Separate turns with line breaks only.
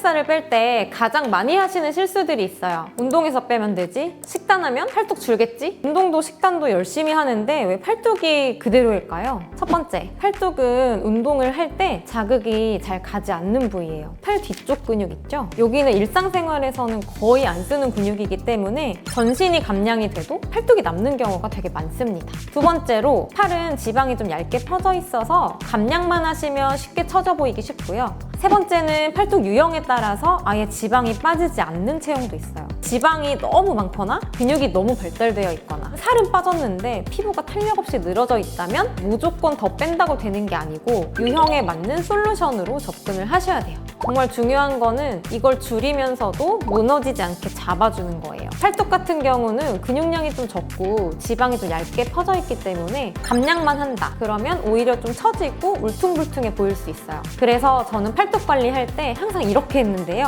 팔뚝살을 뺄 때 가장 많이 하시는 실수들이 있어요. 운동에서 빼면 되지? 식단하면 팔뚝 줄겠지? 운동도 식단도 열심히 하는데 왜 팔뚝이 그대로일까요? 첫 번째, 팔뚝은 운동을 할 때 자극이 잘 가지 않는 부위예요. 팔 뒤쪽 근육 있죠? 여기는 일상생활에서는 거의 안 쓰는 근육이기 때문에 전신이 감량이 돼도 팔뚝이 남는 경우가 되게 많습니다. 두 번째로 팔은 지방이 좀 얇게 퍼져 있어서 감량만 하시면 쉽게 처져 보이기 쉽고요. 세 번째는 팔뚝 유형에 따라서 아예 지방이 빠지지 않는 체형도 있어요. 지방이 너무 많거나 근육이 너무 발달되어 있거나 살은 빠졌는데 피부가 탄력 없이 늘어져 있다면 무조건 더 뺀다고 되는 게 아니고 유형에 맞는 솔루션으로 접근을 하셔야 돼요. 정말 중요한 거는 이걸 줄이면서도 무너지지 않게 잡아주는 거예요. 팔뚝 같은 경우는 근육량이 좀 적고 지방이 좀 얇게 퍼져 있기 때문에 감량만 한다. 그러면 오히려 좀 처지고 울퉁불퉁해 보일 수 있어요. 그래서 저는 팔뚝 관리할 때 항상 이렇게 했는데요.